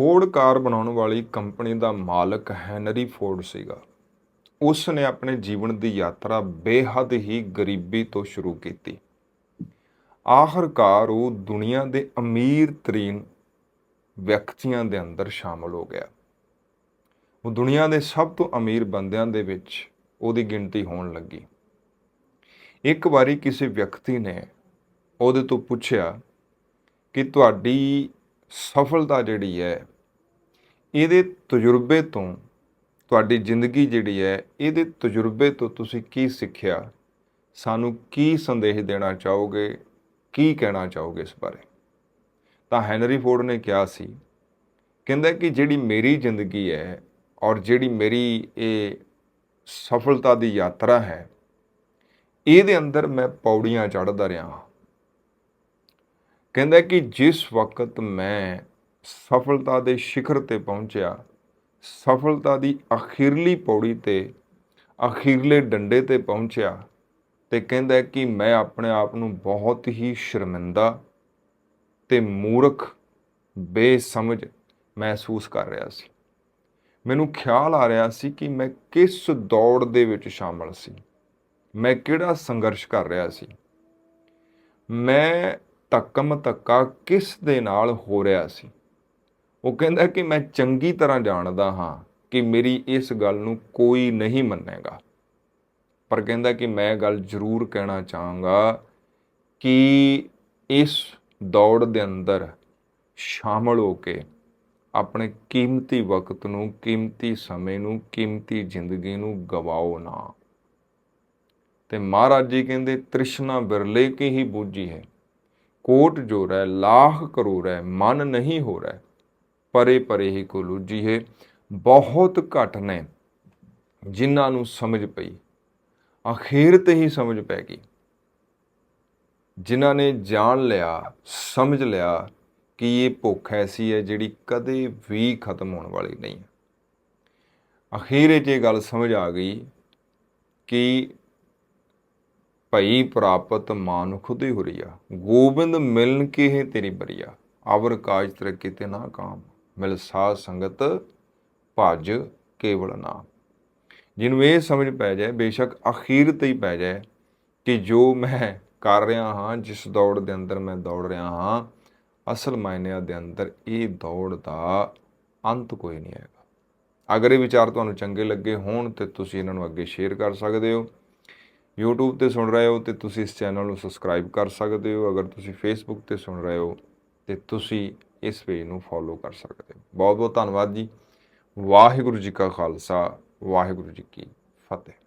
Ford ਕਾਰ ਬਣਾਉਣ ਵਾਲੀ company ਦਾ ਮਾਲਕ ਹੈਨਰੀ ਫੋਰਡ ਸੀਗਾ। ਉਸ ਨੇ ਆਪਣੇ ਜੀਵਨ ਦੀ ਯਾਤਰਾ ਬੇਹੱਦ ਹੀ ਗਰੀਬੀ ਤੋਂ ਸ਼ੁਰੂ ਕੀਤੀ। ਆਖਰਕਾਰ ਉਹ ਦੁਨੀਆ ਦੇ ਅਮੀਰ ਤਰੀਨ ਵਿਅਕਤੀਆਂ ਦੇ ਅੰਦਰ ਸ਼ਾਮਲ ਹੋ ਗਿਆ। ਉਹ ਦੁਨੀਆ ਦੇ ਸਭ ਤੋਂ ਅਮੀਰ ਬੰਦਿਆਂ ਦੇ ਵਿੱਚ ਉਹਦੀ ਗਿਣਤੀ ਹੋਣ ਲੱਗੀ। ਇੱਕ ਵਾਰੀ ਕਿਸੇ ਵਿਅਕਤੀ ਨੇ ਉਹਦੇ ਤੋਂ ਪੁੱਛਿਆ ਕਿ ਤੁਹਾਡੀ ਸਫਲਤਾ ਜਿਹੜੀ ਹੈ, ਇਹਦੇ ਤਜਰਬੇ ਤੋਂ ਤੁਹਾਡੀ ਜ਼ਿੰਦਗੀ ਜਿਹੜੀ ਹੈ, ਇਹਦੇ ਤਜਰਬੇ ਤੋਂ ਤੁਸੀਂ ਕੀ ਸਿੱਖਿਆ? ਸਾਨੂੰ ਕੀ ਸੰਦੇਸ਼ ਦੇਣਾ ਚਾਹੋਗੇ? ਕੀ ਕਹਿਣਾ ਚਾਹੋਗੇ ਇਸ ਬਾਰੇ? ਤਾਂ ਹੈਨਰੀ ਫੋਰਡ ਨੇ ਕਿਹਾ ਸੀ, ਕਹਿੰਦਾ ਕਿ ਜਿਹੜੀ ਮੇਰੀ ਜ਼ਿੰਦਗੀ ਹੈ ਔਰ ਜਿਹੜੀ ਮੇਰੀ ਇਹ ਸਫਲਤਾ ਦੀ ਯਾਤਰਾ ਹੈ, ਇਹਦੇ ਅੰਦਰ ਮੈਂ ਪੌੜੀਆਂ ਚੜ੍ਹਦਾ ਰਿਹਾ ਹਾਂ। ਕਹਿੰਦਾ ਕਿ ਜਿਸ ਵਕਤ ਮੈਂ ਸਫਲਤਾ ਦੇ ਸਿਖਰ ਤੇ ਪਹੁੰਚਿਆ, ਸਫਲਤਾ ਦੀ ਅਖੀਰਲੀ ਪੌੜੀ ਤੇ, ਅਖੀਰਲੇ ਡੰਡੇ ਤੇ ਪਹੁੰਚਿਆ ਤੇ ਕਹਿੰਦਾ ਕਿ ਮੈਂ ਆਪਣੇ ਆਪ ਨੂੰ ਬਹੁਤ ਹੀ ਸ਼ਰਮਿੰਦਾ ਤੇ ਮੂਰਖ, ਬੇਸਮਝ ਮਹਿਸੂਸ ਕਰ ਰਿਹਾ ਸੀ। ਮੈਨੂੰ ਖਿਆਲ ਆ ਰਿਹਾ ਸੀ ਕਿ ਮੈਂ ਕਿਸ ਦੌੜ ਦੇ ਵਿੱਚ ਸ਼ਾਮਲ ਸੀ, ਮੈਂ ਕਿਹੜਾ ਸੰਘਰਸ਼ ਕਰ ਰਿਹਾ ਸੀ। ਮੈਂ ਧੱਕਮ ਧੱਕਾ ਕਿਸ ਦੇ ਨਾਲ ਹੋ ਰਿਹਾ ਸੀ? ਉਹ ਕਹਿੰਦਾ ਕਿ ਮੈਂ ਚੰਗੀ ਤਰ੍ਹਾਂ ਜਾਣਦਾ ਹਾਂ ਕਿ ਮੇਰੀ ਇਸ ਗੱਲ ਨੂੰ ਕੋਈ ਨਹੀਂ ਮੰਨੇਗਾ। ਪਰ ਕਹਿੰਦਾ ਕਿ ਮੈਂ ਗੱਲ ਜ਼ਰੂਰ ਕਹਿਣਾ ਚਾਹਾਂਗਾ ਕਿ ਇਸ ਦੌੜ ਦੇ ਅੰਦਰ ਸ਼ਾਮਲ ਹੋ ਕੇ ਆਪਣੇ ਕੀਮਤੀ ਵਕਤ ਨੂੰ, ਕੀਮਤੀ ਸਮੇਂ ਨੂੰ, ਕੀਮਤੀ ਜ਼ਿੰਦਗੀ ਨੂੰ ਗਵਾਓ ਨਾ। ਤੇ ਮਹਾਰਾਜ ਜੀ ਕਹਿੰਦੇ, ਤ੍ਰਿਸ਼ਨਾ ਬਿਰਲੇ ਕੀ ਹੀ ਬੂਝੀ ਹੈ? ਕੋਟ ਜੋ ਰਹਿ ਲਾਖ ਕਰੋ ਰਹਿ ਮਨ ਨਹੀਂ ਹੋ ਰਹਿ ਪਰੇ ਪਰੇ ਹੀ ਕੋ ਲੂਜੀ ਬਹੁਤ ਘੱਟ ਨੇ ਜਿਨ੍ਹਾਂ ਨੂੰ ਸਮਝ ਪਈ। ਅਖੀਰ ਤੇ ਹੀ ਸਮਝ ਪੈ ਗਈ। ਜਿਨ੍ਹਾਂ ਨੇ ਜਾਣ ਲਿਆ, ਸਮਝ ਲਿਆ ਕਿ ਇਹ ਭੁੱਖ ਐਸੀ ਹੈ ਜਿਹੜੀ ਕਦੇ ਵੀ ਖਤਮ ਹੋਣ ਵਾਲੀ ਨਹੀਂ। ਹੈ ਅਖੀਰ 'ਚ ਇਹ ਗੱਲ ਸਮਝ ਆ ਗਈ ਕਿ ਭਈ ਪ੍ਰਾਪਤ ਮਾਨ ਖੁਦ ਹੀ ਹੁਰੀਆ ਗੋਬਿੰਦ ਮਿਲਨ ਕੇ ਹੈ ਤੇਰੀ ਬਰੀਆ। ਅਵਰ ਕਾਜ ਤਰ ਕਿਤੇ ਨਾ ਕਾਮ। ਮਿਲ ਸਾਧ ਸੰਗਤ ਭਜ ਕੇਵਲ ਨਾਮ। ਜਿਹਨੂੰ ਇਹ ਸਮਝ ਪੈ ਜਾਏ, ਬੇਸ਼ੱਕ ਅਖੀਰ ਤੇ ਹੀ ਪੈ ਜਾਏ ਕਿ ਜੋ ਮੈਂ ਕਰ ਰਿਹਾ ਹਾਂ, ਜਿਸ ਦੌੜ ਦੇ ਅੰਦਰ ਮੈਂ ਦੌੜ ਰਿਹਾ ਹਾਂ, ਅਸਲ ਮਾਇਨਿਆਂ ਦੇ ਅੰਦਰ ਇਹ ਦੌੜ ਦਾ ਅੰਤ ਕੋਈ ਨਹੀਂ ਹੈਗਾ। ਅਗਰ ਇਹ ਵਿਚਾਰ ਤੁਹਾਨੂੰ ਚੰਗੇ ਲੱਗੇ ਹੋਣ ਤੇ ਤੁਸੀਂ ਇਹਨਾਂ ਨੂੰ ਅੱਗੇ ਸ਼ੇਅਰ ਕਰ ਸਕਦੇ ਹੋ। YouTube ਤੇ ਸੁਣ ਰਹੇ ਹੋ ਤੇ ਤੁਸੀਂ ਇਸ ਚੈਨਲ ਨੂੰ ਸਬਸਕ੍ਰਾਈਬ ਕਰ ਸਕਦੇ ਹੋ। ਅਗਰ ਤੁਸੀਂ Facebook ਤੇ ਸੁਣ ਰਹੇ ਹੋ ਤੇ ਤੁਸੀਂ ਇਸ ਪੇਜ ਨੂੰ ਫੋਲੋ ਕਰ ਸਕਦੇ ਹੋ। ਬਹੁਤ ਬਹੁਤ ਧੰਨਵਾਦ ਜੀ। ਵਾਹਿਗੁਰੂ ਜੀ ਕਾ ਖਾਲਸਾ, ਵਾਹਿਗੁਰੂ ਜੀ ਕੀ ਫਤਿਹ।